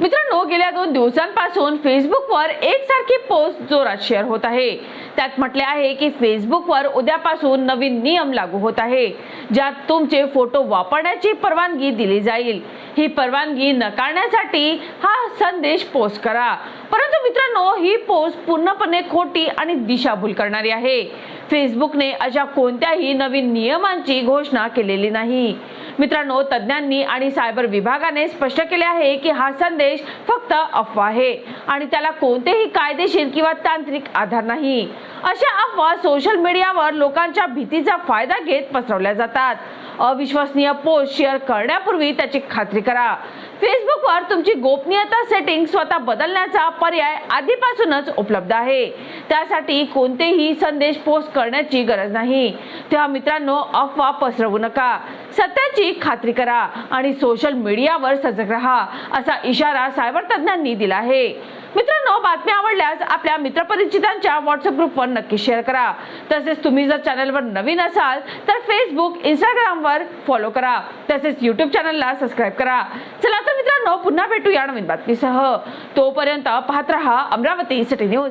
मित्रांनो गेल्या दोन दिवसांपासून फेसबुकवर एकसारखी पोस्ट जोरात शेअर होत आहे. त्यात म्हटले आहे की फेसबुकवर उद्यापासून नवीन नियम लागू होत आहे ज्यात तुमचे फोटो वापरण्याची परवानगी दिली जाईल. ही परवानगी नकारण्यासाठी हा संदेश पोस्ट करा. परंतु मित्रांनो ही पोस्ट पूर्णपणे खोटी आणि दिशाभूल करणारी आहे. फेसबुकने अशा कोणत्याही नवीन नियमांची घोषणा केलेली नाही. मित्रांनो तज्ज्ञांनी आणि सायबर विभागाने स्पष्ट केले आहे की हा संदेश फक्त अफवा आहे आणि त्याला कोणतेही कायदेशीर किंवा तांत्रिक आधार नाही. अशा अफवा सोशल मीडियावर लोकांच्या भीतीचा फायदा घेत पसरवल्या जातात. अविश्वसनीय पोस्ट शेअर करण्यापूर्वी त्याची खात्री करा. फेसबुकवर तुमची गोपनीयता सेटिंग स्वतः बदलण्याचा पर्याय आधीपासूनच उपलब्ध आहे. त्यासाठी कोणतेही संदेश पोस्ट करण्याची गरज नाही. तेव्हा मित्रांनो अफवा पसरवू नका. सत्याची खात्री करा आणि सोशल मीडियावर सजग राहा असा इशारा सायबर तज्ज्ञांनी दिला आहे. मित्रांनो बातम्या आवडल्यास आपल्या मित्रपरिचितांच्या व्हॉट्सअप ग्रुपवर नक्की शेअर करा. तसेच तुम्ही जर चॅनलवर नवीन असाल तर फेसबुक इंस्टाग्रामवर फॉलो करा. तसेच यूट्यूब चॅनलला सबस्क्राईब करा. चला तर मित्रांनो पुन्हा भेटू या नवीन बातमीसह. तोपर्यंत पाहत रहा अमरावती सिटी न्यूज